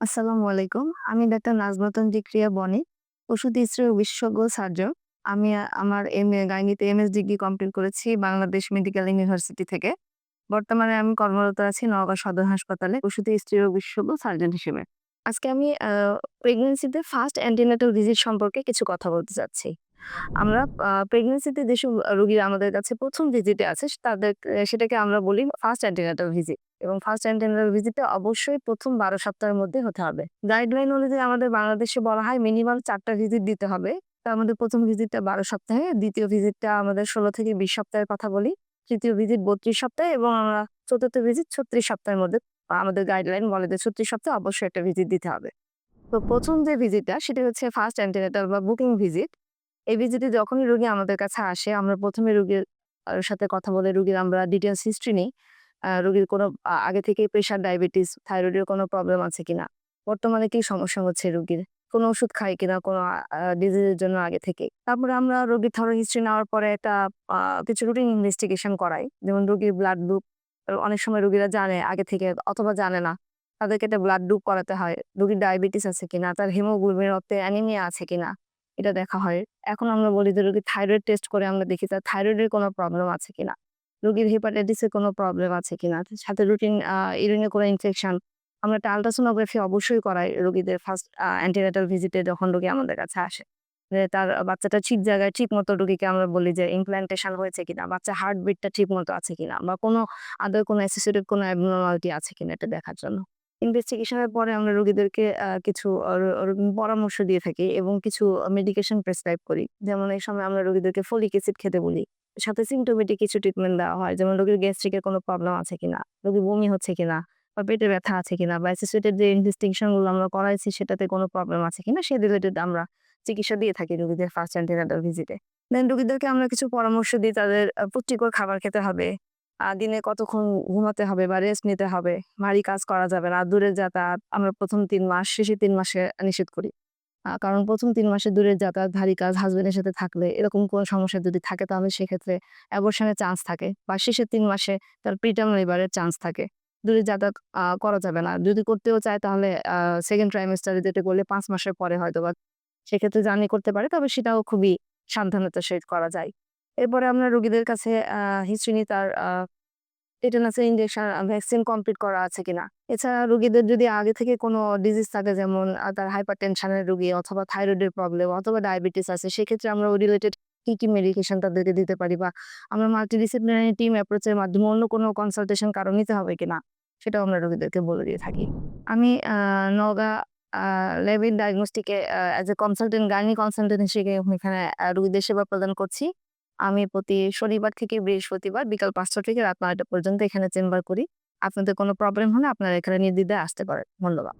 আসসালামু আলাইকুম। আমি ডাক্তার নাজমতন জিক্রিয়া বনি, ওষুধ স্ত্রী বিশেষজ্ঞ সার্জন। আমি আমার এম এ গাইনিতে এম এস ডিগ্রি কমপ্লিট করেছি বাংলাদেশ মেডিকেল ইউনিভার্সিটি থেকে। বর্তমানে আমি কর্মরত আছি নওগাঁ সদর হাসপাতালে ওষুধ স্ত্রী ও বিশেষজ্ঞ সার্জন হিসেবে। আজকে আমি প্রেগনেন্সিতে ফার্স্ট অ্যান্টিনেটাল ভিজিট সম্পর্কে কিছু কথা বলতে চাচ্ছি। আমরা আ প্রেগন্যান্সিতে যেসব রোগীরা আমাদের কাছে প্রথম ভিজিটে আছে তাদের সেটাকে আমরা বলি ফার্স্ট অ্যান্টিনাটাল ভিজিট এবং ফার্স্ট অ্যান্টিনাটাল ভিজিটটা অবশ্যই ১ম ১২ সপ্তাহের মধ্যে হতে হবে। গাইডলাইন অনুযায়ী আমাদের বাংলাদেশে বলা হয় মিনিমাম চারটা ভিজিট দিতে হবে। তার মধ্যে ১ম ভিজিটটা ১২ সপ্তাহে, দ্বিতীয় ভিজিটটা আমাদের ১৬ থেকে ২০ সপ্তাহের কথা বলি। তৃতীয় ভিজিট ৩২ সপ্তাহে এবং আমরা চতুর্থ ভিজিট ৩৬ সপ্তাহের মধ্যে আমাদের গাইডলাইন বলে যে ৩৬ সপ্তাহে অবশ্যই একটা ভিজিট দিতে হবে। তো প্রথম যে ভিজিটটা সেটা হচ্ছে ফার্স্ট অ্যান্টিনাটাল বা বুকিং ভিজিট। এই যখনই রুগী আমাদের কাছে আসে আমরা প্রথমে রুগীর সাথে কথা বলে রুগীর আমরা ডিটেলস হিস্ট্রি নিই। রোগীর কোনো আগে থেকেই প্রেশার, ডায়াবেটিস, থাইরয়েডের কোনো প্রবলেম আছে কিনা? বর্তমানে কি সমস্যা হচ্ছে রুগীর কোনো ওষুধ খায় কিনা কোনো ডিজিজের জন্য আগে থেকেই? তারপরে আমরা রোগীর থরো হিস্ট্রি নেওয়ার পরে একটা কিছু রুটিন ইনভেস্টিগেশন করাই। যেমন রোগীর ব্লাড গ্রুপ অনেক সময় রোগীরা জানে আগে থেকে অথবা জানে না। তাদেরকে একটা ব্লাড গ্রুপ করাতে হয়। রোগীর ডায়াবেটিস আছে কিনা? তার হিমোগ্লোবিন রক্তে অ্যানিমিয়া আছে কিনা? এটা দেখা হয়। এখন আমরা বলি যে রোগীর থাইরয়েড টেস্ট করে আমরা দেখি তার থাইরয়েডের কোনো প্রবলেম আছে কিনা? রোগীর হেপাটাইটিসের কোনো প্রবলেম আছে কিনা? সাথে রুটিন ইউরিনে কোনো ইনফেকশন। আমরা একটা আল্ট্রাসোনোগ্রাফি অবশ্যই করাই রোগীদের ফার্স্ট অ্যান্টিনাটাল ভিজিটে যখন রোগী আমাদের কাছে আসে। যে তার বাচ্চাটা ঠিক জায়গায় ঠিক মতো রোগীকে আমরা বলি যে ইমপ্ল্যান্টেশন হয়েছে কিনা? বাচ্চার হার্টবিটটা ঠিক মতো আছে কিনা? বা কোনো আদার কোনো অ্যাসোসিয়েটেড কোনো অ্যাবনরমালিটি আছে কিনা এটা দেখার জন্য। ইনভেস্টিগেশনের পরে আমরা রোগীদেরকে কিছু পরামর্শ দিয়ে থাকি এবং কিছু মেডিকেশন প্রেসক্রাইব করি। যেমন এই সময় আমরা রোগীদেরকে ফলিক অ্যাসিড খেতে বলি। সাথে সিম্পটোমেটিক কিছু ট্রিটমেন্ট দেওয়া হয়। যেমন রোগীর গ্যাস্ট্রিকের কোনো প্রবলেম আছে কিনা? রোগীর বমি হচ্ছে কিনা? বা পেটে ব্যথা আছে কিনা? বা অ্যাসোসিয়েটেড যে ইনভেস্টিগেশনগুলো আমরা করাইছি সেটাতে কোনো প্রবলেম আছে কিনা? সে রিলেটেড আমরা চিকিৎসা দিয়ে থাকি রোগীদের ফার্স্ট অ্যান্টিনাটাল ভিজিটে। দেন রোগীদেরকে আমরা কিছু পরামর্শ দিই তাদের পুষ্টিকর খাবার খেতে হবে। দিনে কতক্ষণ ঘুমাতে হবে বা রেস্ট নিতে হবে। ভারী কাজ করা যাবে না। দূরের যাতায়াত আমরা ১ম ৩ মাস, শেষের ৩ মাসে নিষেধ করি। কারণ ১ম ৩ মাসে দূরের যাতায়াত, ভারী কাজ হাসব্যান্ডের সাথে থাকলে এরকম কোনো সমস্যা যদি থাকে তাহলে সেক্ষেত্রে অ্যাবরশন এর চান্স থাকে। বা শেষের তিন মাসে তার প্রিটার্ম লেবার এর চান্স থাকে। দূরে যাতায়াত করা যাবে না। যদি করতেও চায় তাহলে সেকেন্ড ট্রাইমেস্টারে যেটা করলে পাঁচ মাসের পরে হয়তো বা সেক্ষেত্রে জার্নি করতে পারে। তবে সেটাও খুবই সাবধানতার সহিত করা যায়। এরপরে আমরা রোগীদের কাছে হিস্ট্রি নিই তার টিটেনাসের ইনজেকশন, ভ্যাকসিন কমপ্লিট করা আছে কিনা? এছাড়া রোগীদের যদি আগে থেকে কোনো ডিজিজ থাকে যেমন তার হাইপারটেনশনের রোগী অথবা থাইরয়েডের প্রবলেম অথবা ডায়াবেটিস আছে সেক্ষেত্রে আমরা ওই রিলেটেড কি, কি মেডিকেশন তাদেরকে দিতে পারি বা আমরা মাল্টিডিসিপ্লিনারি টিম অ্যাপ্রোচ এর মাধ্যমে অন্য কোনো কনসালটেশন কারও নিতে হবে কিনা? সেটাও আমরা রোগীদেরকে বলে দিয়ে থাকি। আমি a Levine diagnostic as a consultant gynae consultant হিসেবে এখানে রোগীদের সেবা প্রদান করছি। আমি প্রতি শনিবার থেকে বৃহস্পতিবার বিকাল পাঁচটা থেকে রাত নয়টা পর্যন্ত এখানে চেম্বার করি। আপনাদের কোনো প্রবলেম হলে আপনারা এখানে নির্দ্বিধায় আসতে পারেন। ধন্যবাদ।